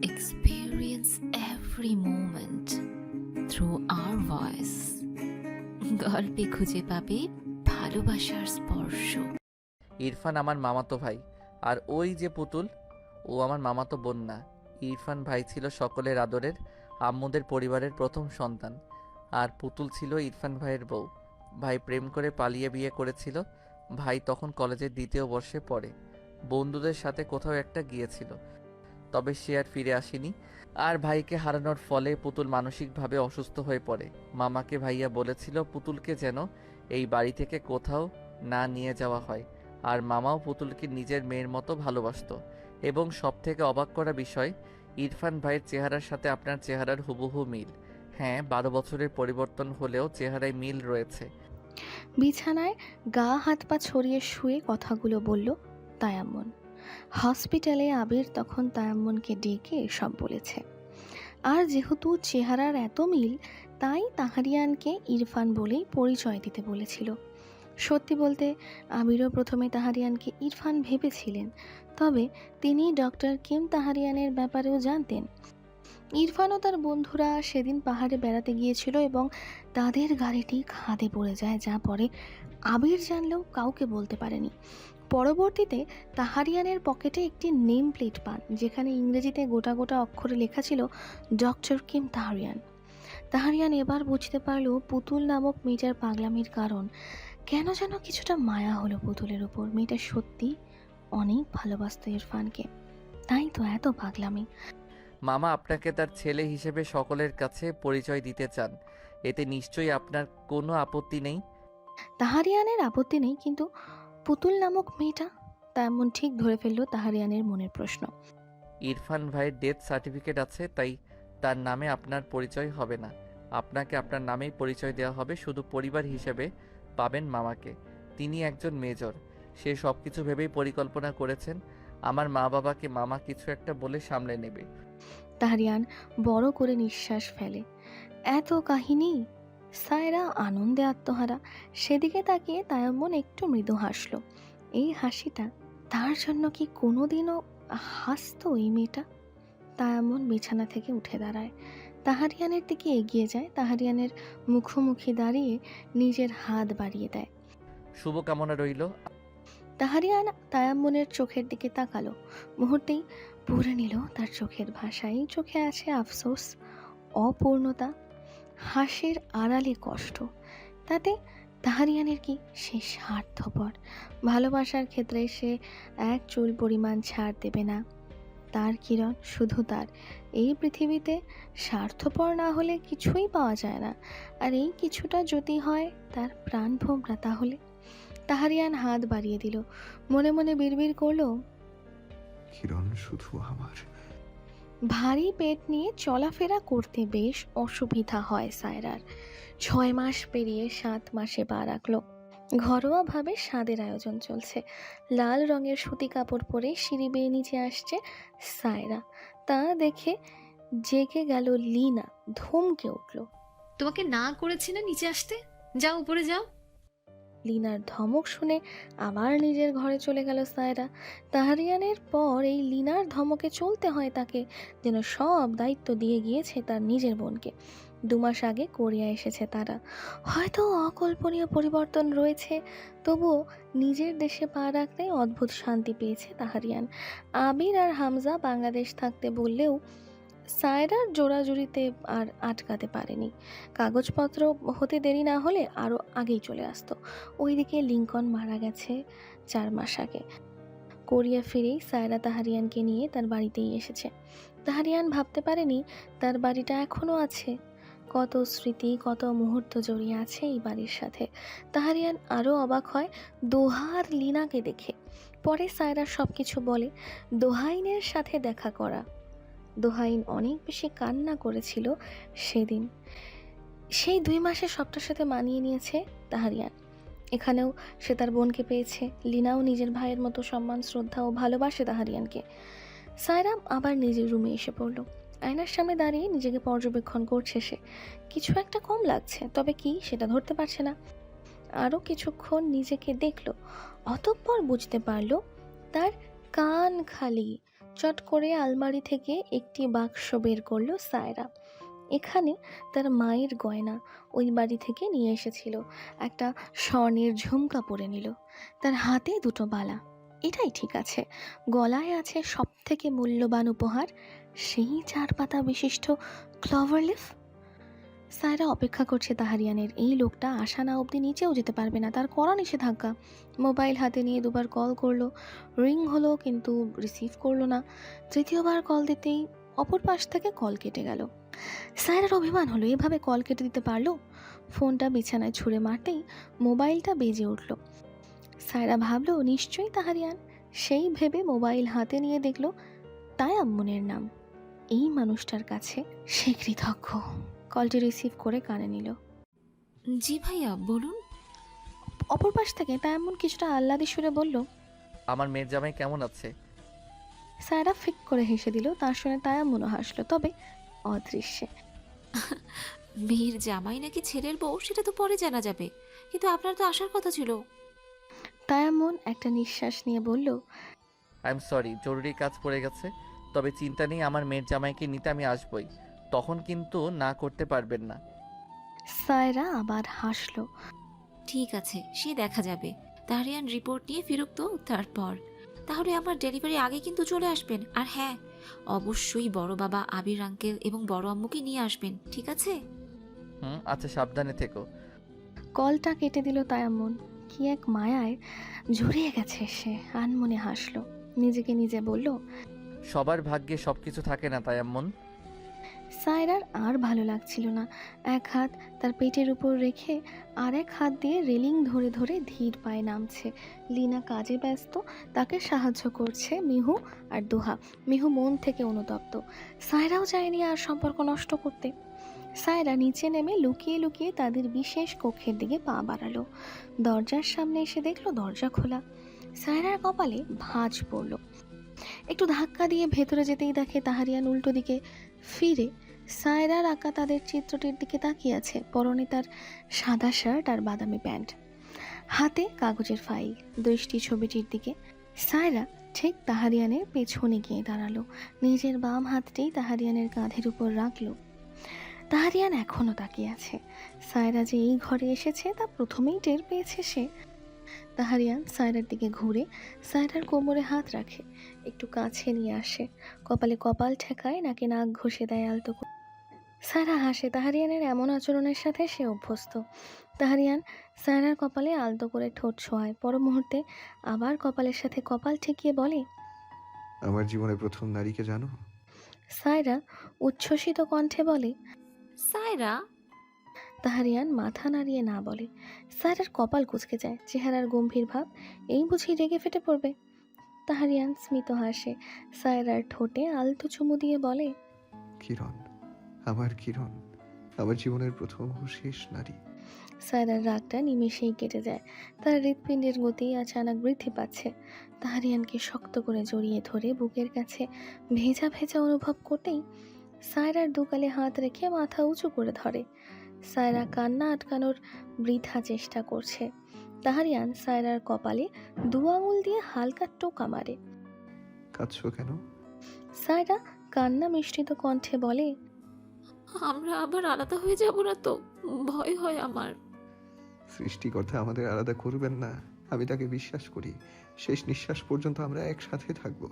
experience every moment through our voice. গল্পে খুঁজে পাবে ভালোবাসার স্পর্শ। ইরফান আমার মামাতো ভাই। আর ওই যে পুতুল, ও আমার মামাতো বোন না ইরফান ভাই ছিল সকলের আদরের, আম্মুদের পরিবারের প্রথম সন্তান। আর পুতুল ছিল ইরফান ভাইয়ের বউ। ভাই প্রেম করে পালিয়ে বিয়ে করেছিল। ভাই তখন কলেজের দ্বিতীয় বর্ষে পড়ে। বন্ধুদের সাথে কোথাও একটা গিয়েছিল। তবে সে আর ফিরে আসেনি। আর ভাইকে হারানোর ফলে পুতুল মানসিকভাবে অসুস্থ হয়ে পড়ে। মামাকে ভাইয়া বলেছিল পুতুলকে যেন এই বাড়ি থেকে কোথাও না নিয়ে যাওয়া হয়। আর মামাও পুতুলকে নিজের মেয়ের মতো ভালোবাসতো। এবং সব থেকে অবাক করা বিষয়, ইরফান ভাইয়ের চেহারার সাথে আপনার চেহারার হুবহু মিল। হ্যাঁ বারো বছরের পরিবর্তন হলেও চেহারায় মিল রয়েছে। বিছানায় গা হাত পা ছড়িয়ে শুয়ে কথাগুলো বলল তায়াম্মন। হসপিটালে আবির তখন তায়াম্মনকে ডেকে সব বলেছে। আর যেহেতু চেহারার এত মিল, তাই তাহারিয়ানকে ইরফান বলেই পরিচয় দিতে বলেছিল। সত্যি বলতে, আবিরও প্রথমে তাহারিয়ানকে ইরফান ভেবেছিলেন, তবে তিনি ডক্টর কিম তাহারিয়ানের ব্যাপারেও জানতেন। ইরফান ও তার বন্ধুরা সেদিন পাহাড়ে বেড়াতে গিয়েছিল এবং তাদের গাড়িটি খাদে পড়ে যায়, যা পরে আবির জানলেও কাউকে বলতে পারেনি। পরবর্তীতে তাহারিয়ানের পকেটে একটি নেম প্লেট পান যেখানে ইংরেজিতে গোটা গোটা অক্ষরে লেখা ছিল ডক্টর কিম তাহারিয়ান। তাহারিয়ান এবার বুঝতে পারল পুতুল নামক মেয়েটার পাগলামির কারণ। কেন যেন কিছুটা মায়া হলো পুতুলের ওপর মেয়েটা সত্যি অনেক ভালোবাসত ইরফানকে। তাই তো এত পাগলামি। মামা আপনাকে তার ছেলে হিসেবে সকলের কাছে পরিচয় দিতে চান। এতে নিশ্চয়ই আপনার কোনো আপত্তি নেই? তাহারিয়ানের আপত্তি নেই কিন্তু পুতুল নামক মেয়েটা? তেমন ঠিক ধরে ফেলল তাহারিয়ানের মনের প্রশ্ন। ইরফান ভাইয়ের ডেথ সার্টিফিকেট আছে তাই তার নামে আপনার পরিচয় হবে না। আপনাকে আপনার নামেই পরিচয় দেওয়া হবে শুধু পরিবার হিসেবে পাবেন মামাকে। তিনি একজন মেজর। সে সব কিছু ভেবেই পরিকল্পনা করেছেন আমার মা বাবাকে মামা কিছু একটা বলে সামলে নেবে। তাহারিয়ান বড় করে নিঃশ্বাস ফেলে। এত কাহিনী? সায়রা আনন্দে আত্মহারা। সেদিকে তাকিয়ে তায়াম্মন একটু মৃদু হাসল। এই হাসিটা তার জন্য কি কোনোদিনও হাসতো এই মেয়েটা? তায়াম্মন বিছানা থেকে উঠে দাঁড়ায়। তাহারিয়ানের দিকে এগিয়ে যায়। তাহারিয়ানের মুখোমুখি দাঁড়িয়ে নিজের হাত বাড়িয়ে দেয়। শুভকামনা রইল। তাহারিয়ান তায়াম্মনের চোখের দিকে তাকালো। মুহূর্তেই পড়ে নিল তার চোখের ভাষায়। চোখে আছে আফসোস অপূর্ণতা হাসির আড়ালে কষ্ট। তাতে তাহারিয়ানের কি সে স্বার্থপর? ভালোবাসার ক্ষেত্রে সে এক চুল পরিমাণ ছাড় দেবে না। তার কিরণ শুধু তার। এই পৃথিবীতে স্বার্থপর না হলে কিছুই পাওয়া যায় না। আর এই কিছুটা যদি হয় তার প্রাণ ভোমরা তাহলে? তাহারিয়ান হাত বাড়িয়ে দিল। মনে মনে বিড়বিড় করল, কিরণ শুধু আমার। ভারী পেট নিয়ে চলাফেরা করতে বেশ অসুবিধা হয় সায়রার। ছয় মাস পেরিয়ে সাত মাসে পা রাখল। ঘরোয়াভাবে স্বাদের আয়োজন চলছে। লাল রঙের সুতি কাপড় পরে সিঁড়ি বেয়ে নিচে আসছে সায়রা। তা দেখে জেগে গেল লিনা। ধমকে উঠল। তোমাকে না করেছি না নিচে আসতে? যাও, উপরে যাও। লিনার ধমক শুনে আবার নিজের ঘরে চলে গেল সায়রা। তাহারিয়ানের পর এই লিনার ধমকে চলতে হয় তাকে, যেন সব দায়িত্ব দিয়ে গিয়েছে তার নিজের বোনকে। দু মাস আগে কোরিয়া এসেছে তারা। হয়তো অকল্পনীয় পরিবর্তন রয়েছে, তবুও নিজের দেশে পা রাখতে অদ্ভুত শান্তি পেয়েছে তাহারিয়ান। আবির আর হামজা বাংলাদেশ থাকতে বললেও সায়রার জোড়াজুড়িতে আর আটকাতে পারেনি। কাগজপত্র হতে দেরি না হলে আরও আগেই চলে আসতো। ওইদিকে লিঙ্কন মারা গেছে চার মাস আগে। কোরিয়া ফিরেই সায়রা তাহারিয়ানকে নিয়ে তার বাড়িতেই এসেছে। তাহারিয়ান ভাবতে পারেনি তার বাড়িটা এখনও আছে। কত স্মৃতি, কত মুহূর্ত জড়িয়ে আছে এই বাড়ির সাথে। তাহারিয়ান আরও অবাক হয় দোহার লিনাকে দেখে। পরে সায়রা সব কিছু বলে, দোহাইনের সাথে দেখা করা। দোহাইন অনেক বেশি কান্না করেছিল সেদিন। সেই দুই মাসে সবটার সাথে মানিয়ে নিয়েছে তাহারিয়ান। এখানেও সে তার বোনকে পেয়েছে। লিনাও নিজের ভাইয়ের মতো সম্মান, শ্রদ্ধা ও ভালোবাসে তাহারিয়ানকে। সায়রাম আবার নিজের রুমে এসে পড়ল। আয়নার সামনে দাঁড়িয়ে নিজেকে পর্যবেক্ষণ করছে সে। কিছু একটা কম লাগছে, তবে কি সেটা ধরতে পারছে না। আরও কিছুক্ষণ নিজেকে দেখল, অতঃপর বুঝতে পারল তার কান খালি। চট করে আলমারি থেকে একটি বাক্স বের করল সায়রা। এখানে তার মায়ের গয়না ওই বাড়ি থেকে নিয়ে এসেছিল। একটা স্বর্ণের ঝুমকা পরে নিল। তার হাতে দুটো বালা। এটাই ঠিক আছে। গলায় আছে সব থেকে মূল্যবান উপহার, সেই চার পাতা বিশিষ্ট ক্লভার লিফ সায়রা অপেক্ষা করছে তাহারিয়ানের। এই লোকটা আসা না অবধি নিচেও যেতে পারবে না, তার করা নিষেধাজ্ঞা। মোবাইল হাতে নিয়ে দুবার কল করল। রিং হলো কিন্তু রিসিভ করল না। তৃতীয়বার কল দিতেই অপর পাশ থেকে কল কেটে গেল। সায়রার অভিমান হলো, এভাবে কল কেটে দিতে পারল? ফোনটা বিছানায় ছুঁড়ে মারতেই মোবাইলটা বেজে উঠল। সায়রা ভাবলো, নিশ্চয়ই তাহারিয়ান। সেই ভেবে মোবাইল হাতে নিয়ে দেখল, তায়াম্মনের নাম। এই মানুষটার কাছে সে কৃতজ্ঞ। কলটি রিসিভ করে কানে নিল। জি ভাইয়া বলুন। অপর পাশ থেকে তায়াম্মন কিছুটা আহ্লাদি সুরে বলল আমার মেয়ের জামাই কেমন আছে? সায়রা ফিক করে হেসে দিল তার শুনে তায়াম্মনও হাসলো তবে অদৃশ্যে। মেয়ের জামাই নাকি ছেলের বউ সেটা তো পরে জানা যাবে। কিন্তু আপনার তো আসার কথা ছিল। তায়াম্মন একটা নিঃশ্বাস নিয়ে বলল আই এম সরি জরুরি কাজ পড়ে গেছে তবে চিন্তা নেই আমার মেয়ের জামাইকে নিতে আমি আসবই। তখন কিন্তু না করতে পারবেন না। সায়রা আবার হাসলো। ঠিক আছে সে দেখা যাবে। তারিয়ান রিপোর্ট নিয়ে ফিরুক তো তারপর। তাহলে আমার ডেলিভারি আগে কিন্তু চলে আসবেন। আর হ্যাঁ অবশ্যই বড় বাবা আবির আঙ্কেল এবং বড় আম্মুকে নিয়ে আসবেন ঠিক আছে? হুম আচ্ছা সাবধানে থেকো। কলটা কেটে দিল তায়াম্মন। কি এক মায়ায় জড়িয়ে গেছে সে আনমনে হাসলো। নিজেকে নিজে বলল সবার ভাগ্যে সব কিছু থাকে না তাই এমন সায়রার আর ভালো লাগছিল না। এক হাত তার পেটের উপর রেখে আর এক হাত দিয়ে রেলিং ধরে ধরে ধীর পায়ে নামছে। লিনা কাজে ব্যস্ত, তাকে সাহায্য করছে মিহু আর দোহা। মিহু মন থেকে অনুতপ্ত। সায়রাও চায়নি আর সম্পর্ক নষ্ট করতে। সায়রা নিচে নেমে লুকিয়ে লুকিয়ে তাদের বিশেষ কক্ষের দিকে পা বাড়ালো। দরজার সামনে এসে দেখল দরজা খোলা। সায়রার কপালে ভাঁজ পড়ল। একটু ধাক্কা দিয়ে ভেতরে যেতেই দেখে তাহারিয়ান উল্টো দিকে। ফিরে সায়রার আঁকা তাদের চিত্রটির দিকে তাকিয়ে আছে। পরনে তার সাদা শার্ট আর বাদামি প্যান্ট। হাতে কাগজের ফাইল। দৃষ্টি ছবিটির দিকে। সায়রা ঠিক তাহারিয়ানের পেছনে গিয়ে দাঁড়াল। নিজের বাম হাতটাই তাহারিয়ানের কাঁধের উপর রাখল। তাহারিয়ান এখনও তাকিয়ে আছে। সায়রা যে এই ঘরে এসেছে তা প্রথমেই টের পেয়েছে সে। তাহারিয়ান সায়রার দিকে ঘুরে সায়রার কোমরে হাত রাখে একটু কাছে নিয়ে আসে। কপালে কপাল ঠেকায় নাকি নাক ঘষে দেয় আলতো সায়রা হাসে তাহারিয়ানের এমন আচরণের সাথে সে অভ্যস্ত। তাহারিয়ান সায়রার কপালে আলতো করে ঠোঁট ছোঁয়ায়। পর মুহূর্তে আবার কপালের সাথে কপাল ঠেকিয়ে বলে আমার জীবনের প্রথম নারীকে জানো? সায়রা উচ্ছ্বসিত কণ্ঠে বলে সায়রা তাহারিয়ান মাথা নাড়িয়ে না বলে। সায়রার কপাল কুচকে যায় চেহারার গম্ভীর ভাব এই বুঝি রেগে ফেটে পড়বে। তাহারিয়ান স্মিত হাসে সায়রার ঠোঁটে আলতো চুমু দিয়ে বলে কিরণ আমার কিরণ আমার জীবনের প্রথম ও শেষ নারী। সায়রার রাগটা নিমেষেই কেটে যায় তার হৃৎপিণ্ডের গতি আচানক বৃদ্ধি পাচ্ছে। তাহারিয়ানকে শক্ত করে জড়িয়ে ধরে বুকের কাছে ভেজা ভেজা অনুভব করতেই সায়রার দুকালে হাত রেখে মাথা উঁচু করে ধরে। সায়রা কান্না আটকানোর বৃথা চেষ্টা করছে। তাহারিয়ান সায়রার কপালে দু আঙুল দিয়ে হালকা টোকা মারে। কাঁদছো কেন? সায়রা কান্না মিশ্রিত কণ্ঠে বলে আমরা আবার আলাদা হয়ে যাব না তো? ভয় হয় আমার। সৃষ্টিকর্তা আমাদের আলাদা করবেন না। আমি তাকে বিশ্বাস করি। শেষ নিঃশ্বাস পর্যন্ত আমরা একসাথে থাকব।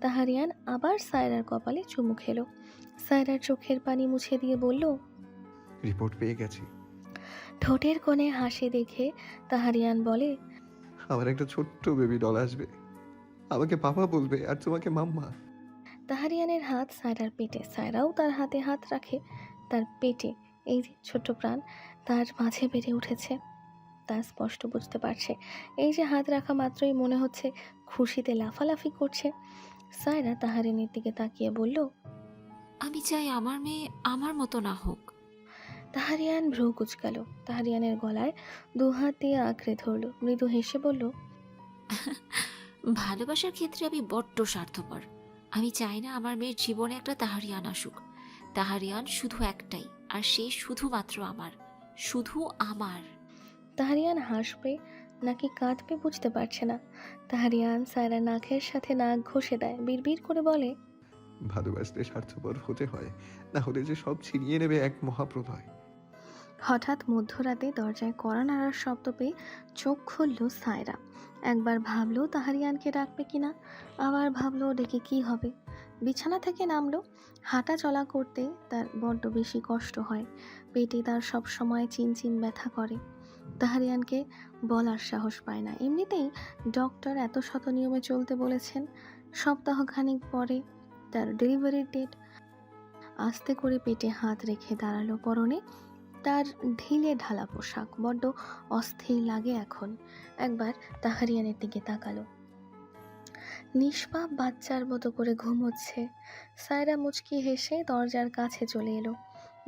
তাহারিয়ান আবার সায়রার কপালে চুমু খেলো। সায়রার চোখের পানি মুছে দিয়ে বলল রিপোর্ট পেয়ে গেছি। ঠোঁটের কোণে হাসি দেখে তাহারিয়ান বলে আমার একটা ছোট্ট বেবি ডল আসবে। আমাকে বাবা বলবে আর তোমাকে মাম্মা। তাহারিয়ানের হাত সায়রার পেটে সায়রাও তার হাতে হাত রাখে। তার পেটে এই যে ছোট্ট প্রাণ তার মাঝে বেড়ে উঠেছে। তা স্পষ্ট বুঝতে পারছে। এই যে হাত রাখা মাত্রই মনে হচ্ছে খুশিতে লাফালাফি করছে। সায়রা তাহারিনের দিকে তাকিয়ে বলল আমি চাই আমার মেয়ে আমার মতো না হোক। তাহারিয়ান ভ্রু কুচকালো। তাহারিয়ানের গলায় দু হাত দিয়ে আঁকড়ে ধরলো। মৃদু হেসে বলল ভালোবাসার ক্ষেত্রে আমি বড্ড স্বার্থপর। আমি চাই না আমার মেয়ের জীবনে একটা তাহারিয়ান আসুক। তাহারিয়ান শুধু একটাই আর সে শুধুমাত্র আমার। শুধু আমার। তাহারিয়ান হাসবে নাকি কাঁদবে বুঝতে পারছে না। তাহারিয়ান সায়রা নাকের সাথে নাক ঘষে দেয় বিড়বিড় করে বলে ভালোবাসতে স্বার্থপর হতে হয় না হলে যে সব ছিনিয়ে নেবে এক মহাপ্রলয়। হঠাৎ মধ্যরাতে দরজায় কড়া নাড়ার শব্দ পেয়ে চোখ খুলল সায়রা। একবার ভাবলো তাহারিয়ানকে ডাকবে কিনা, আবার ভাবলো ডেকে কি হবে। বিছানা থেকে নামলো। হাঁটা চলা করতে তার বড্ড বেশি কষ্ট হয়। পেটে তার সব সময় চিনচিন ব্যথা করে। তাহারিয়ানকে বলার সাহস পায় না। এমনিতেই ডক্টর এত শত নিয়মে চলতে বলেছেন। সপ্তাহখানিক পরে তার ডেলিভারির ডেট। আস্তে করে পেটে হাত রেখে দাঁড়াল পরনে। তার ঢিলে ঢালা পোশাক বড্ড অস্থির লাগে এখন। একবার তাহারিয়ানের দিকে তাকালো। নিষ্পাপ বাচ্চার মতো করে ঘুমোচ্ছে। সায়রা মুচকি হেসে দরজার কাছে চলে এলো।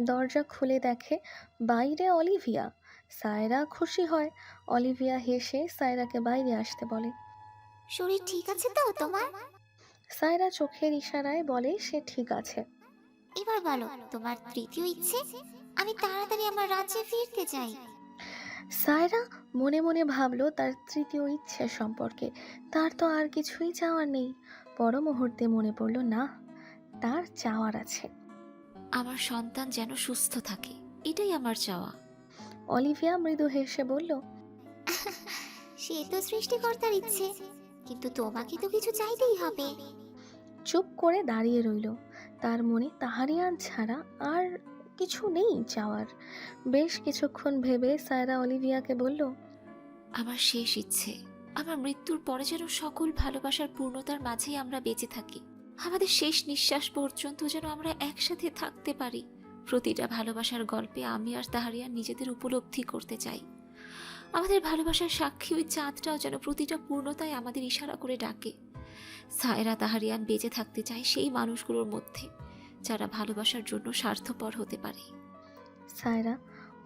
দরজা খুলে দেখে বাইরে অলিভিয়া। সায়রা খুশি হয়। অলিভিয়া হেসে সায়রাকে বাইরে আসতে বলে। শরীর ঠিক আছে তো তোমার? সায়রা চোখের ইশারায় বলে সে ঠিক আছে। এবার বলো তোমার তৃতীয় ইচ্ছে? আমি তাড়াতাড়ি আমার রাজ্যে ফিরতে চাই। সায়রা মনে মনে ভাবলো তার তৃতীয় ইচ্ছা সম্পর্কে। তার তো আর কিছুই চাওয়ার নেই। পর মুহূর্তে মনে পড়ল না তার চাওয়ার আছে। আমার সন্তান যেন সুস্থ থাকে এটাই আমার চাওয়া। অলিভিয়া মৃদু হেসে বলল সে তো সৃষ্টিকর্তার ইচ্ছে কিন্তু তোমাকে তো কিছু চাইতেই হবে। চুপ করে দাঁড়িয়ে রইল। তার মনে তাহারিয়ান ছাড়া আর কিছু নেই যাওয়ার। বেশ কিছুক্ষণ ভেবে সায়রা অলিভিয়াকে বলল, আমার শেষ ইচ্ছে। আমার মৃত্যুর পরে যেন সকল ভালোবাসার পূর্ণতার মাঝেই আমরা বেঁচে থাকি। আমাদের শেষ নিঃশ্বাস পর্যন্ত যেন আমরা একসাথে থাকতে পারি। প্রতিটা ভালোবাসার গল্পে আমি আর তাহারিয়া নিজেদের উপলব্ধি করতে চাই। আমাদের ভালোবাসার সাক্ষী ওই চাঁদটাও যেন প্রতিটা পূর্ণতায় আমাদের ইশারা করে ডাকে। সায়রা তাহারিয়ান বেঁচে থাকতে চায় সেই মানুষগুলোর মধ্যে। যারা ভালোবাসার জন্য স্বার্থপর হতে পারে। সায়রা,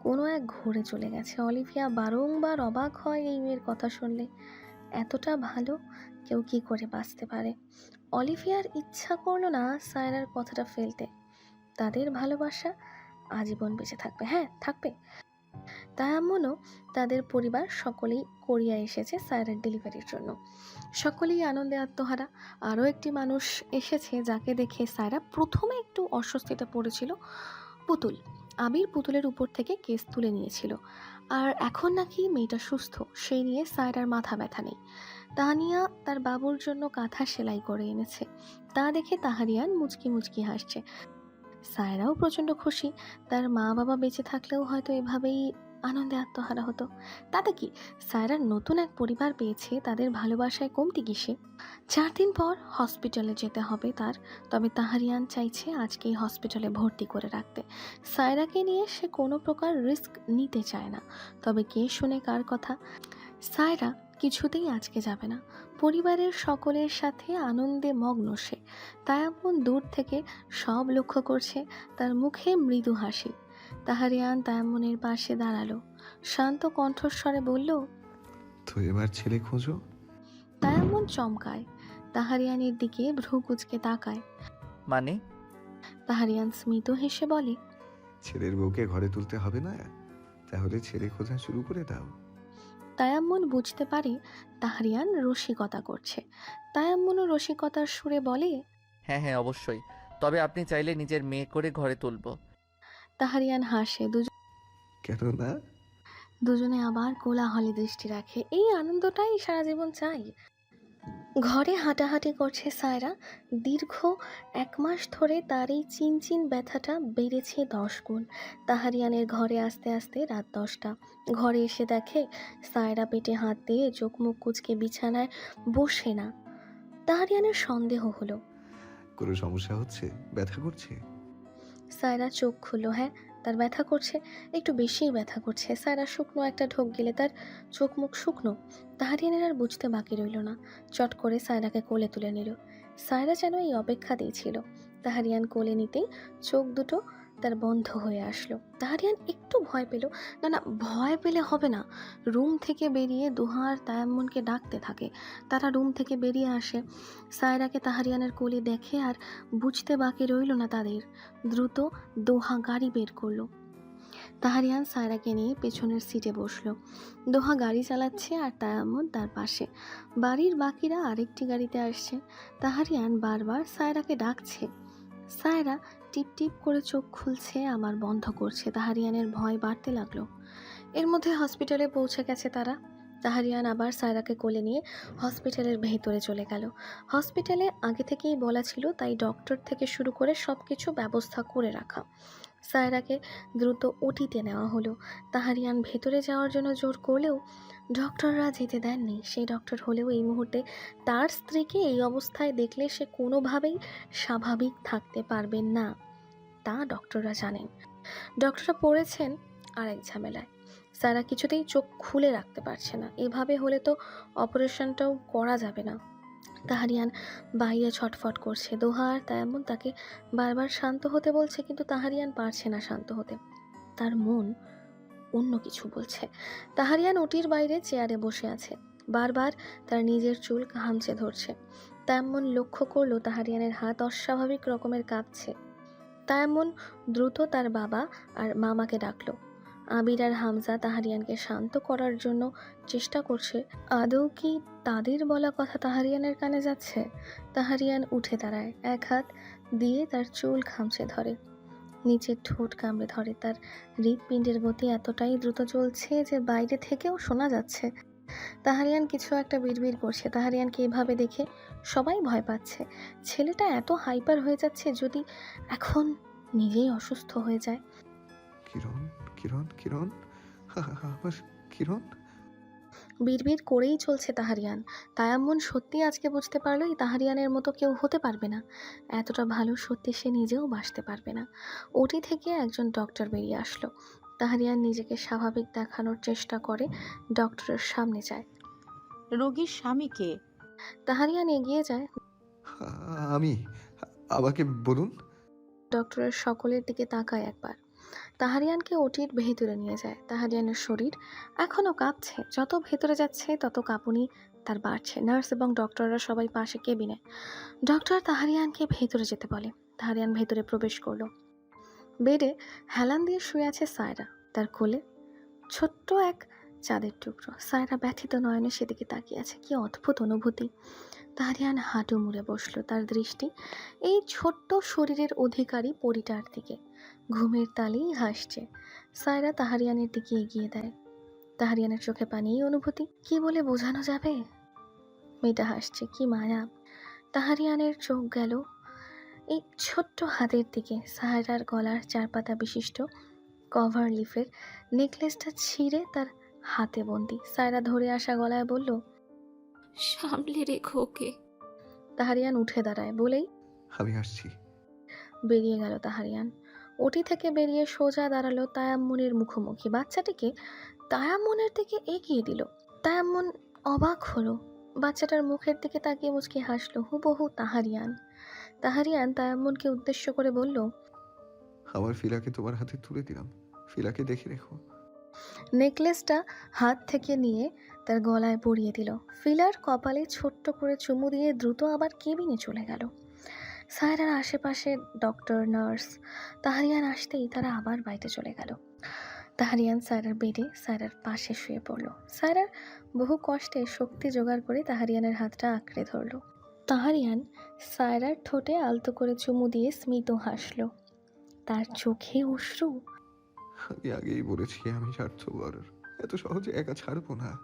কোনো এক ঘুরে চলে গেছে। অলিভিয়া বারংবার অবাক হয় এই মেয়ের কথা শুনলে। এতটা ভালো কেউ কি করে বাঁচতে পারে? অলিভিয়ার ইচ্ছা করল না সায়রার কথাটা ফেলতে। তাদের ভালোবাসা আজীবন বেঁচে থাকবে। হ্যাঁ থাকবে। তায়াম্মনও তাদের পরিবার সকলেই কোরিয়া এসেছে সায়রার ডেলিভারির জন্য। সকলেই আনন্দে আত্মহারা। আরও একটি মানুষ এসেছে যাকে দেখে সায়রা প্রথমে একটু অস্বস্তিতে পড়েছিল, পুতুল। আবির পুতুলের উপর থেকে কেস তুলে নিয়েছিল। আর এখন নাকি মেয়েটা সুস্থ, সেই নিয়ে সায়রার মাথা ব্যথা নেই। তাহানিয়া তার বাবুর জন্য কাঁথা সেলাই করে এনেছে। তা দেখে তাহারিয়ান মুচকি মুচকি হাসছে। সায়রাও প্রচণ্ড খুশি। তার মা বাবা বেঁচে থাকলেও হয়তো এভাবেই আনন্দে আত্মহারা হতো। তাতে কি সায়রার নতুন এক পরিবার পেয়েছে তাদের ভালোবাসায় কমতি কিসে? চার দিন পর হসপিটালে যেতে হবে তার, তবে তাহারিয়ান চাইছে আজকেই হসপিটালে ভর্তি করে রাখতে। সায়রাকে নিয়ে সে কোনো প্রকার রিস্ক নিতে চায় না। তবে কে শুনে কার কথা? সায়রা কিছুতেই আজকে যাবে না। পরিবারের সকলের সাথে আনন্দে মগ্ন সে। তায়াম্মন দূর থেকে সব লক্ষ্য করছে, তার মুখে মৃদু হাসি। তাহারিয়ান তায়াম্মনের পাশে দাঁড়াল। শান্ত কণ্ঠস্বরে বলল তো এবার ছেলে খোঁজো। তায়াম্মন চমকায়। তাহারিয়ানের দিকে ভ্রু কুচকে তাকায়। মানে? তাহারিয়ান স্মিত হেসে বলে ছেলের বউকে ঘরে তুলতে হবে না? তাহলে ছেলে খোঁজা শুরু করে দাও। তায়াম্মন বুঝতে পারে তাহারিয়ান রসিকতা করছে। তায়াম্মনও রসিকতার সুরে বলে হ্যাঁ হ্যাঁ অবশ্যই। তবে আপনি চাইলে নিজের মেয়ে করে ঘরে তুলবো। তাহারিয়ান হাসে। দুজন দুজনে আবার কোলাহলে দৃষ্টি রাখে। এই আনন্দটাই সারা জীবন চাই। ঘরে হাঁটাহাঁটি করছে সায়রা। দীর্ঘ এক মাস ধরে তার এই চিনচিন ব্যথাটা বেড়েছে দশ গুণ। তাহারিয়ানের ঘরে আস্তে আস্তে রাত দশটা। ঘরে এসে দেখে সায়রা পেটে হাত দিয়ে চোখ মুখ কুচকে বিছানায় বসে না। তাহারিয়ানের সন্দেহ হলো। কোনো সমস্যা হচ্ছে? ব্যথা করছে? সায়রা চোখ খুললো হ্যাঁ তার ব্যথা করছে, একটু বেশিই ব্যথা করছে। সায়রা শুকনো একটা ঢোক গেলে তার চোখ মুখ শুকনো, তাহারিয়ানের আর বুঝতে বাকি রইল না। চট করে সায়রাকে কোলে তুলে নিল। সায়রা যেন এই অপেক্ষাতেই ছিল। তাহারিয়ান কোলে নিতেই চোখ দুটো তার বন্ধ হয়ে আসলো। তাহারিয়ান একটু ভয় পেল। না না, ভয় পেলে হবে না। রুম থেকে বেরিয়ে দুহার তায়াম্মনকে ডাকতে থাকে। তারা রুম থেকে বেরিয়ে আসে। সায়রাকে তাহারিয়ানের কোলে দেখে আর বুঝতে বাকি রইল না তাদের। দ্রুত দোহা গাড়ি বের করল। তাহারিয়ান সায়রাকে নিয়ে পেছনের সিটে বসল। দোহা গাড়ি চালাচ্ছে আর তায়াম্মুন তার পাশে। বাড়ির বাকিরা আরেকটি গাড়িতে আসছে। তাহারিয়ান বারবার সায়রাকে ডাকছে। সায়রা টিপ টিপ করে চোখ খুলছে, আমার বন্ধ করছে। তাহারিয়ানের ভয় বাড়তে লাগল। এর মধ্যে হসপিটালে পৌঁছে গেছে তারা। তাহারিয়ান আবার সায়রাকে কোলে নিয়ে হসপিটালের ভেতরে চলে গেল। হসপিটালে আগে থেকেই বলা ছিল, তাই ডক্টর থেকে শুরু করে সব কিছু ব্যবস্থা করে রাখা। সায়রাকে দ্রুত ওটিতে নেওয়া হলো। তাহারিয়ান ভেতরে যাওয়ার জন্য জোর করলেও ডক্টররা যেতে দেননি। সেই ডক্টর হলেও এই মুহূর্তে তার স্ত্রীকে এই অবস্থায় দেখলে সে কোনোভাবেই স্বাভাবিক থাকতে পারবেন না, তা ডক্টররা জানেন। ডক্টররা পড়েছেন আরেক ঝামেলায়। সারা কিছুতেই চোখ খুলে রাখতে পারছে না। এভাবে হলে তো অপারেশনটাও করা যাবে না। তাহারিয়ান বাইরে ছটফট করছে। দোহার আর তেমন তাকে বারবার শান্ত হতে বলছে, কিন্তু তাহারিয়ান পারছে না শান্ত হতে। তার মন অন্য কিছু বলছে। তাহারিয়ান ওটির বাইরে চেয়ারে বসে আছে। বারবার তার নিজের চুল ঘামছে ধরছে। তেমন লক্ষ্য করল তাহারিয়ানের হাত অস্বাভাবিক রকমের কাঁপছে। তেমন দ্রুত তার বাবা আর মামাকে ডাকলো। আবির আর হামজা তাহারিয়ানকে শান্ত করার জন্য চেষ্টা করছে। আদৌ কি তাদের বলা কথা তাহারিয়ানের কানে যাচ্ছে? তাহারিয়ান উঠে দাঁড়ায়। এক হাত দিয়ে তার চুল খামচে ধরে। নিচের ঠোঁট কামড়ে ধরে। তার হৃৎপিণ্ডের গতি এতটাই দ্রুত চলছে যে বাইরে থেকেও শোনা যাচ্ছে। তাহারিয়ান কিছু একটা বিড়বিড় করছে। তাহারিয়ানকে এভাবে দেখে সবাই ভয় পাচ্ছে। ছেলেটা এত হাইপার হয়ে যাচ্ছে যদি এখন নিজেই অসুস্থ হয়ে যায়। কিরণ কিরণ কিরণ? আমার কিরণ? বিড়বিড় করেই চলছে তাহারিয়ান। তায়াম্মন সত্যি আজকে বুঝতে পারল এই তাহারিয়ানের মতো কেউ হতে পারবে না। এতটা ভালো সত্যি সে নিজেও বাঁচতে পারবে না। ওটি থেকে একজন ডক্টর বেরিয়ে আসলো। তাহারিয়ান নিজেকে স্বাভাবিক দেখানোর চেষ্টা করে ডক্টরের সামনে যায়। রোগীর স্বামীকে তাহারিয়ান এগিয়ে যায়। আমি আমাকে বলুন? ডক্টরের সকলের দিকে তাকায় একবার। তাহারিয়ানকে ওটির ভেতরে নিয়ে যায়। তাহারিয়ানের শরীর এখনও কাঁপছে। যত ভেতরে যাচ্ছে, তত কাঁপুনি তার বাড়ছে। নার্স এবং ডক্টররা সবাই পাশে কেবিনে। ডক্টর তাহারিয়ানকে ভেতরে যেতে বলে। তাহারিয়ান ভেতরে প্রবেশ করল। বেডে হেলান দিয়ে শুয়ে আছে সায়রা। তার কোলে ছোট্ট এক চাঁদের টুকরো। সায়রা ব্যথিত নয়নে সেদিকে তাকিয়ে আছে। কি অদ্ভুত অনুভূতি। তাহারিয়ান হাঁটু মুড়ে বসল। তার দৃষ্টি এই ছোট্ট শরীরের অধিকারী পরিটার দিকে। ঘুমের তালেই হাসছে। সায়রা তাহারিয়ানের দিকে এগিয়ে দেয়। তাহারিয়ানের চোখে পানি এই অনুভূতি। কি বলে বোঝানো যাবে? মেয়েটা হাসছে কি মায়া। তাহারিয়ানের চোখ গেল এই ছোট্ট হাতের দিকে। সায়রার গলার চার পাতা বিশিষ্ট কভার লিফের নেকলেসটা ছিঁড়ে তার হাতে বন্দি। সায়রা ধরে আসা গলায় বলল সামলে রেখো ওকে। তাহারিয়ান উঠে দাঁড়ায়। বলেই আমি আসছি বেরিয়ে গেল তাহারিয়ান। ওটি থেকে বেরিয়ে সোজা দাঁড়াল তায়াম্মুনের মুখোমুখি। বাচ্চাটিকে তায়াম্মুনের দিকে এগিয়ে দিল। তায়াম্মুন অবাক হলো। বাচ্চাটার মুখের দিকে তাকিয়ে মুচকি হাসলো হুবহু তাহারিয়ান। তাহারিয়ান তায়াম্মুনকে উদ্দেশ্য করে বলল আমার ফিলাকে তোমার হাতে তুলে দিলাম। ফিলাকে দেখে রেখো। নেকলেসটা হাত থেকে নিয়ে তার গলায় পরিয়ে দিল। ফিলার কপালে ছোট্ট করে চুমু দিয়ে দ্রুত আবার কেবিনে চলে গেল। সায়রার আশেপাশে ডক্টর নার্স তাহারিয়ান আসতেই তারা আবার বাইরে চলে গেল। তাহারিয়ান সায়রার বেডে সায়রার পাশে শুয়ে পড়ল। সায়রার বহু কষ্টে শক্তি জোগাড় করে তাহারিয়ানের হাতটা আঁকড়ে ধরল। তাহারিয়ান সায়রার ঠোঁটে আলতো করে চুমু দিয়ে স্মিত হাসল। তার চোখে অশ্রু। আমি আগেই বলেছি আমি স্বার্থপর। এত সহজে একা ছাড়বো না।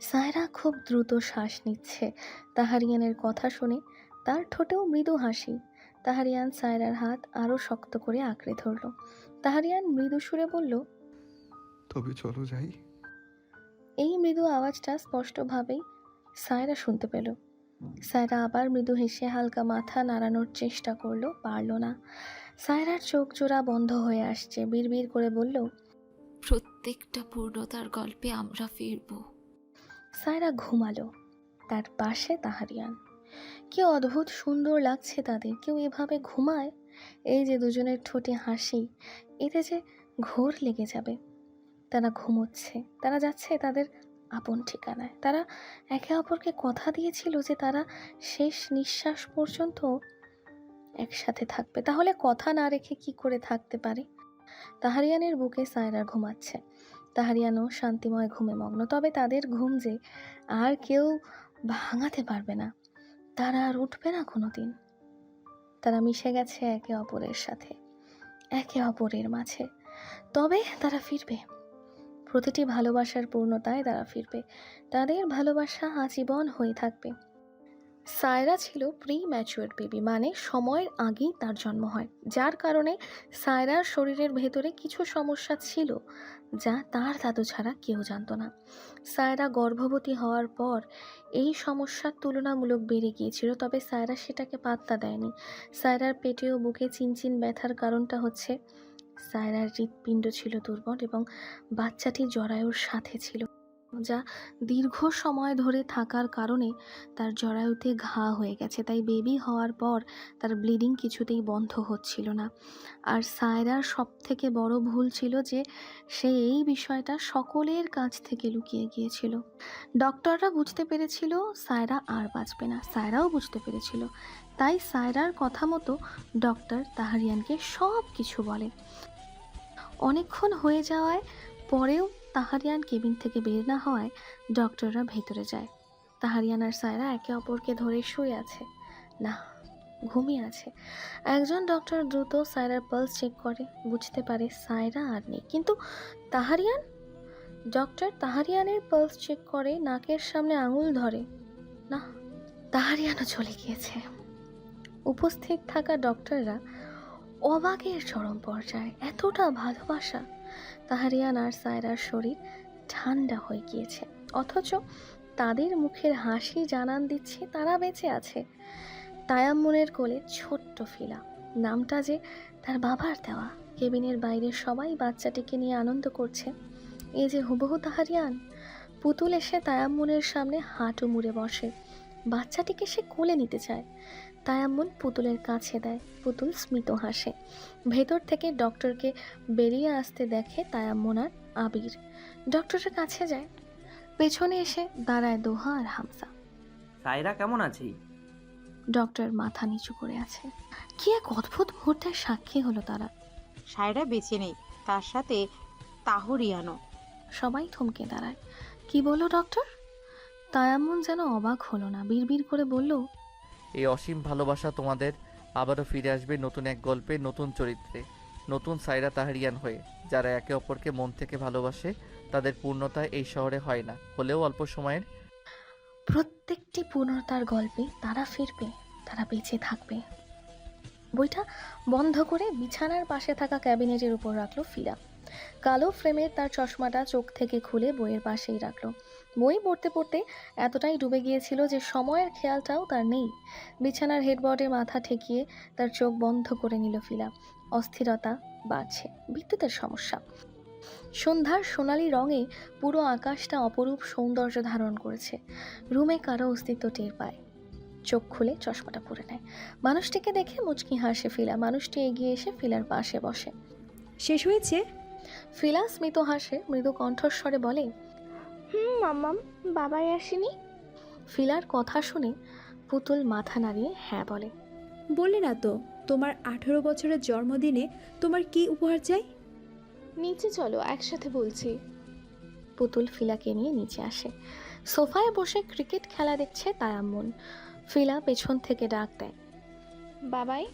সায়রা খুব দ্রুত শ্বাস নিচ্ছে। তাহারিয়ানের কথা শুনে তার ঠোঁটেও মৃদু হাসি। তাহারিয়ান সায়রার হাত আরও শক্ত করে আঁকড়ে ধরল। তাহারিয়ান মৃদু সুরে বলল তবে চলো যাই। এই মৃদু আওয়াজটা স্পষ্টভাবেই সায়রা শুনতে পেল। সায়রা আবার মৃদু হেসে হালকা মাথা নাড়ানোর চেষ্টা করল পারল না। সায়রার চোখ জোড়া বন্ধ হয়ে আসছে বিড়বিড় করে বলল প্রত্যেকটা পূর্ণতার গল্পে আমরা ফিরবো। সায়রা ঘুমালো। তার পাশে তাহারিয়ান। কি অদ্ভুত সুন্দর লাগছে তাদের, কেউ এভাবে ঘুমায়? এই যে দুজনের ঠোঁটে হাসি, এতে যে ঘোর লেগে যাবে। তারা ঘুমোচ্ছে, তারা যাচ্ছে তাদের আপন ঠিকানায়। তারা একে অপরকে কথা দিয়েছিল যে তারা শেষ নিঃশ্বাস পর্যন্ত একসাথে থাকবে। তাহলে কথা না রেখে কি করে থাকতে পারে? তাহারিয়ানের বুকে সায়রা ঘুমাচ্ছে। তাহারিয়ানও শান্তিময় ঘুমে মগ্ন। তবে তাদের ঘুম যে আর কেউ ভাঙাতে পারবে না। তারা আর উঠবে না কোনো দিন তারা মিশে গেছে একে অপরের সাথে, একে অপরের মাঝে। তবে তারা ফিরবে। প্রতিটি ভালোবাসার পূর্ণতায় তারা ফিরবে। তাদের ভালোবাসা আজীবন হয়ে থাকবে। সায়রা ছিল প্রি ম্যাচুয়ার বেবি মানে সময়ের আগেই তার জন্ম হয়। যার কারণে সায়রার শরীরের ভেতরে কিছু সমস্যা ছিল, যা তার দাদু ছাড়া কেউ জানতো না। সায়রা গর্ভবতী হওয়ার পর এই সমস্যা তুলনামূলক বেড়ে গিয়েছিল, তবে সায়রা সেটাকে পাত্তা দেয়নি। সায়রার পেটে ও বুকে চিনচিন ব্যথার কারণটা হচ্ছে, সায়রার হৃৎপিণ্ড ছিল দুর্বল এবং বাচ্চাটি জরায়ুর সাথে ছিল। যা দীর্ঘ সময় ধরে থাকার কারণে তার জরায়ুতে ঘা হয়ে গেছে। তাই বেবি হওয়ার পর তার ব্লিডিং কিছুতেই বন্ধ হচ্ছিল না। আর সায়রার সব থেকে বড় ভুল ছিল যে সে এই বিষয়টা সকলের কাছ থেকে লুকিয়ে গিয়েছিল। ডক্টররা বুঝতে পেরেছিল সায়রা আর বাঁচবে না। সায়রাও বুঝতে পেরেছিল। তাই সায়রার কথা মতো ডক্টর তাহারিয়ানকে সব কিছু বলে। অনেকক্ষণ হয়ে যাওয়ায় পরেও তাহারিয়ান কেবিন থেকে বের না হওয়ায় ডক্টররা ভেতরে যায়। তাহারিয়ান আর সায়রা একে অপরকে ধরে শুয়ে আছে। না, ঘুমিয়ে আছে। একজন ডক্টর দ্রুত সায়রার পালস চেক করে। বুঝতে পারে সায়রা আর নেই। কিন্তু তাহারিয়ান? ডক্টর তাহারিয়ানের পালস চেক করে, নাকের সামনে আঙুল ধরে। না, তাহারিয়ানও চলে গিয়েছে। উপস্থিত থাকা ডক্টররা অবাকের চরম পর্যায়ে। এতটা ভালোবাসা। তাহারিয়ান আর সায়রার শরীর ঠান্ডা হয়ে গিয়েছে। অথচ তাদের মুখের হাসি জানান দিচ্ছে তারা বেঁচে আছে। তায়াম্মুনের কোলে ছোট্ট ফিলা, নামটা যে তার বাবার দেওয়া। কেবিনের বাইরে সবাই বাচ্চাটিকে নিয়ে আনন্দ করছে। এ যে হুবহু তাহারিয়ান, পুতুল এসে তায়াম্মুনের সামনে হাঁটু মুড়ে বসে। বাচ্চাটিকে সে কোলে নিতে চায়। তায়াম্মুন পুতুলের কাছে দেয় পুতুল স্মিত হাসে। ভেতর থেকে ডক্টরকে বেরিয়ে আসতে দেখে তায়াম্মুন আর আবির। ডক্টরের কাছে যায়। পেছনে এসে দাঁড়ায় দোহা আর হামসা সাইরা কেমন আছে? ডক্টর মাথা নিচু করে আছে। কি এক অদ্ভুত মুহূর্তের সাক্ষী হলো তারা। সায়রা বেঁচে নেই তার সাথে তাহরিয়ানো সবাই থমকে দাঁড়ায়। কি বলল ডক্টর? তায়াম্মুন যেন অবাক হলো না বিড়বিড় করে বলল এই অসীম ভালোবাসা তোমাদের আবারও ফিরে আসবে নতুন এক গল্পে, নতুন চরিত্রে, নতুন সাইরা তাহারিয়ান হয়ে। যারা একে অপরকে মন থেকে ভালোবাসে, তাদের পূর্ণতা এই শহরে হয় না। হলেও অল্প সময়ের প্রত্যেকটি পূর্ণতার গল্পে তারা ফিরবে, তারা বেঁচে থাকবে। বইটা বন্ধ করে বিছানার পাশে থাকা ক্যাবিনেটের উপর রাখল ফিরা। কালো ফ্রেমের তার চশমাটা চোখ থেকে খুলে বইয়ের পাশেই রাখল। বই পড়তে পড়তে এতটাই ডুবে গিয়েছিল যে সময়ের খেয়ালটাও তার নেই। বিছানার হেডবোর্ডে মাথা ঠেকিয়ে তার চোখ বন্ধ করে নিল ফিলা। অস্থিরতা বাড়ছে বিদ্যুতের সমস্যা। সন্ধ্যার সোনালি রঙে পুরো আকাশটা অপরূপ সৌন্দর্য ধারণ করেছে। রুমে কারও অস্তিত্ব টের পায়। চোখ খুলে চশমাটা পরে নেয়। মানুষটিকে দেখে মুচকি হাসে ফিলা। মানুষটি এগিয়ে এসে ফিলার পাশে বসে। শেষ হয়েছে? ফিলা স্মিত হাসে মৃদু কণ্ঠস্বরে বলে হুম মাম্মাম বাবাই আসেনি? ফিলার কথা শুনে পুতুল মাথা নাড়িয়ে হ্যাঁ বলে। বললে না তো তোমার আঠেরো বছরের জন্মদিনে তোমার কি উপহার চাই? নিচে চলো একসাথে বলছি। পুতুল ফিলাকে নিয়ে নিচে আসে। সোফায় বসে ক্রিকেট খেলা দেখছে তায়াম্মন। ফিলা পেছন থেকে ডাক দেয়। বাবাই?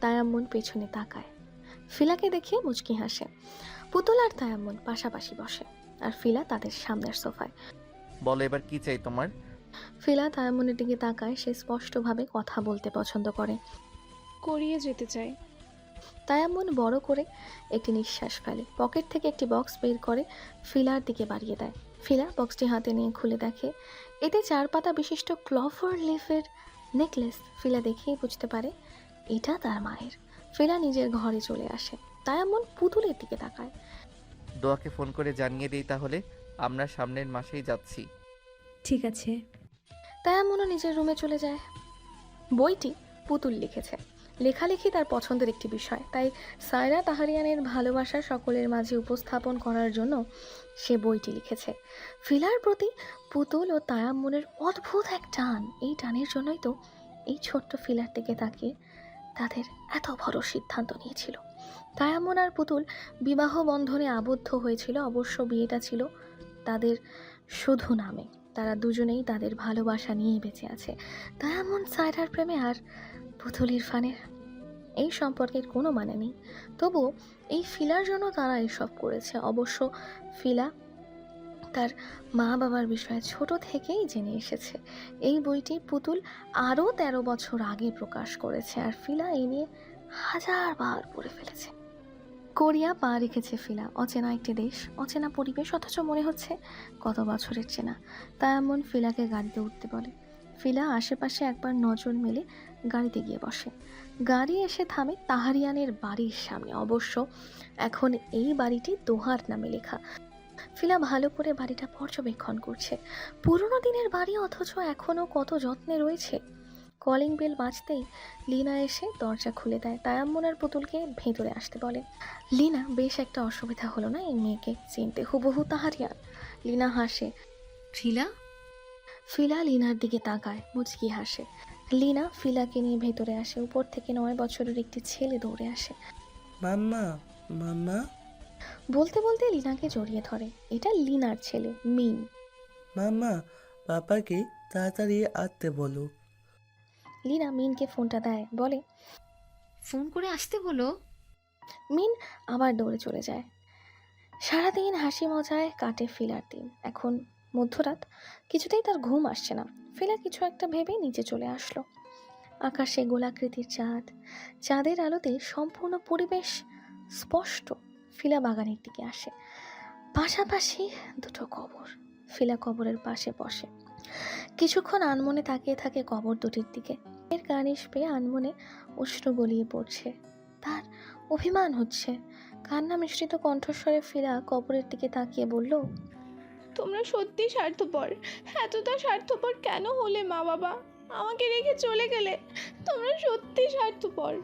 তায়াম্মন পেছনে তাকায়। ফিলাকে দেখে মুচকি হাসে। পুতুল আর তায়াম্মন পাশাপাশি বসে। আর ফিলা তাদের সামনের সোফায়। বলো এবার কি চাই তোমার? ফিলা তায়াম্মুনের দিকে তাকায় সে স্পষ্টভাবে কথা বলতে পছন্দ করে। করিয়ে যেতে চাই। তায়াম্মুন বড় করে একটি নিঃশ্বাস ফেলে পকেট থেকে একটি বক্স বের করে ফিলার দিকে বাড়িয়ে দেয়। ফিলা বক্সটি হাতে নিয়ে খুলে দেখে এতে চার পাতা বিশিষ্ট ক্লফার লিফের নেকলেস ফিলা দেখেই বুঝতে পারে এটা তার মায়ের। ফিলা নিজের ঘরে চলে আসে। তায়াম্মুন পুতুলের দিকে তাকায়। দোয়াকে ফোন করে জানিয়ে দিই তাহলে আমরা সামনের মাসেই যাচ্ছি। ঠিক আছে। তায়াম্মুনও নিজের রুমে চলে যায়। বইটি পুতুল লিখেছে। লেখালেখি তার পছন্দের একটি বিষয়। তাই সায়রা তাহারিয়ানের ভালোবাসা সকলের মাঝে উপস্থাপন করার জন্য সে বইটি লিখেছে। ফিলার প্রতি পুতুল ও তায়াম্মুনের অদ্ভুত এক টান। এই টানের জন্যই তো এই ছোট্ট ফিলার দিকে তাকিয়ে তাদের এত বড় সিদ্ধান্ত নিয়েছিল। তায়ামন আর পুতুল বিবাহ বন্ধনে আবদ্ধ হয়েছিল, অবশ্য বিয়েটা ছিল তাদের শুধু নামে। তারা দুজনেই তাদের ভালোবাসা নিয়ে বেঁচে আছে। তায়ামন, সায়রার প্রেমে আর পুতুল ইরফানের এই সম্পর্কের কোনো মানে নেই। তবুও এই ফিলার জন্য তারা এসব করেছে। অবশ্য ফিলা তার মা বাবার বিষয়ে ছোট থেকেই জেনে এসেছে। এই বইটি পুতুল আরও তেরো বছর আগে প্রকাশ করেছে। আর ফিলা এই নিয়ে হাজার বার পড়ে ফেলেছে। কোরিয়া পা রেখেছে ফিলা অচেনা একটি দেশ, অচেনা পরিবেশ, অথচ মনে হচ্ছে কত বছরের চেনা। তা এমন ফিলাকে গাড়িতে উঠতে বলে। ফিলা আশেপাশে একবার নজর মেলে গাড়িতে গিয়ে বসে। গাড়ি এসে থামে তাহারিয়ানের বাড়ির সামনে। অবশ্য এখন এই বাড়িটি দোহার নামে লেখা। ফিলা ভালো করে বাড়িটা পর্যবেক্ষণ করছে। পুরনো দিনের বাড়ি, অথচ এখনও কত যত্নে রয়েছে। কলিং বেল বাঁচতেই লিনা এসে দরজা খুলে দেয়। তায়াম্মুনার পুতুলকে ভেতরে আসতে বলে। লিনা বেশ একটা অসুবিধা হলো না এই মেয়েকে চিনতে? হুবহু তাহারিয়ান লিনা হাসে। ফিলা? ফিলা লিনার দিকে তাকায় মুচকি হাসে। লিনা ফিলাকে নিয়ে ভেতরে আসে। উপর থেকে নয় বছরের একটি ছেলে দৌড়ে আসে। মাম্মা মাম্মা? বলতে বলতে লিনাকে জড়িয়ে ধরে। এটা লিনার ছেলে মিন মাম্মা পাপাকে তাড়াতাড়ি আসতে বলো। লিনা মিনকে ফোনটা দেয় বলে ফোন করে আসতে বলো। মিন আবার দৌড়ে চলে যায়। সারাদিন হাসি মজায় কাটে ফিলার দিন। এখন মধ্যরাত কিছুতেই তার ঘুম আসছে না। ফিলা কিছু একটা ভেবে নিচে চলে আসলো। আকাশে গোলাকৃতির চাঁদ চাঁদের আলোতে সম্পূর্ণ পরিবেশ স্পষ্ট। ফিলা বাগানের দিকে আসে। পাশাপাশি দুটো কবর। ফিলা কবরের পাশে বসে। কিছুক্ষণ আনমনে তাকিয়ে থাকে কবর দুটির দিকে। এর কানিশ পেয়ে আনমনে উষ্ণ গলিয়ে পড়ছে। তার অভিমান হচ্ছে। কান্না মিশ্রিত কণ্ঠস্বরে ফিরা কবরের দিকে তাকিয়ে বলল তোমরা সত্যি স্বার্থপর। এতটা স্বার্থপর কেন হলে মা বাবা? আমাকে রেখে চলে গেলে তোমরা সত্যি স্বার্থপর।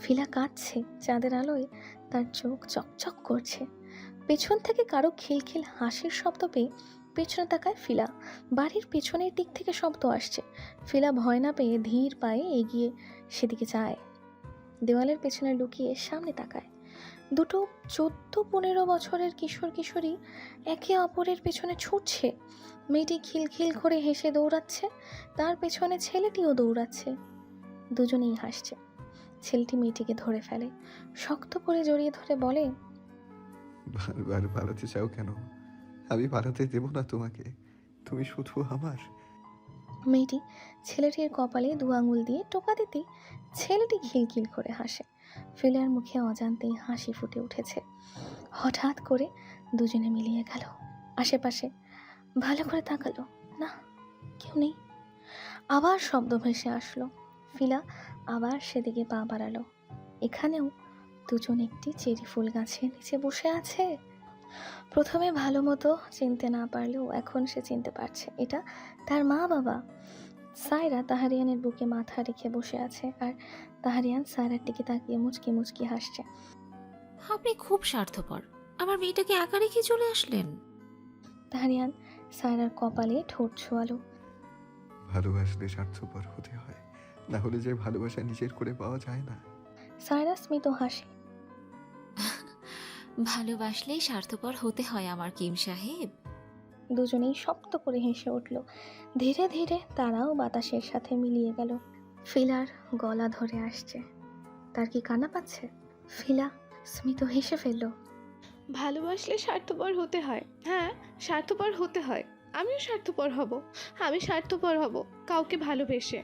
ফিলা কাঁদছে। চাঁদের আলোয় তার চোখ চকচক করছে। পেছন থেকে কারও খিলখিল হাসির শব্দ পেয়ে পেছনে তাকায় ফিলা বাড়ির পেছনের দিক থেকে শব্দ আসছে ফিলা ভয় না পেয়ে ধীর পায়ে এগিয়ে সেদিকে যায় দেওয়ালের পেছনে লুকিয়ে সামনে তাকায় দুটো চোদ্দ পনেরো বছরের কিশোর কিশোরী একে অপরের পেছনে ছুটছে মেয়েটি খিলখিল করে হেসে দৌড়াচ্ছে তার পেছনে ছেলেটিও দৌড়াচ্ছে দুজনেই হাসছে ছেলেটি মেয়েটিকে ধরে ফেলে শক্ত করে জড়িয়ে ধরে বলে পালাতে চাও কেন আমি পালাতে দেব না তোমাকে। তুমি শুধু আমার। মেয়েটি ছেলেটির কপালে দু আঙুল দিয়ে টোকা দিতে ছেলেটি খিলখিল করে হাসে। ফিলার মুখে অজান্তেই হাসি ফুটে উঠেছে। হঠাৎ করে দুজনে মিলিয়ে গেল। আশেপাশে ভালো করে তাকালো। না, কেউ নেই। আবার শব্দ ভেসে আসলো। ফিলা আবার সেদিকে পা বাড়ালো। এখানেও দুজন একটি চেরি ফুল গাছের নিচে বসে আছে। প্রথমে ভালো মতো চিনতে না পারলেও এখন সে চিনতে পারছে। এটা তার মা বাবা। সায়রা তাহারিয়ানের বুকে মাথা রেখে বসে আছে আর তাহারিয়ান সায়রার দিকে তাকিয়ে মুচকি মুচকি হাসছে। আপনি খুব স্বার্থপর। আমার মেয়েটাকে একা রেখে চলে আসলেন। তাহারিয়ান সায়রার কপালে ঠোঁট ছোয়ালো। ভালোবাসলে স্বার্থপর হতে হয়। না হলে যে ভালোবাসা নিজের করে পাওয়া যায় না। সায়রা স্মিত হাসে। ভালোবাসলেই স্বার্থপর হতে হয় আমার কিম সাহেব। দুজনেই শক্ত করে হেসে উঠল। ধীরে ধীরে তারাও বাতাসের সাথে মিলিয়ে গেল। ফিলার গলা ধরে আসছে। তার কি কান্না পাচ্ছে? ফিলা স্মিত হেসে ফেলল। ভালোবাসলে স্বার্থপর হতে হয়। হ্যাঁ স্বার্থপর হতে হয়। আমিও স্বার্থপর হব। আমি স্বার্থপর হব। কাউকে ভালোবেসে।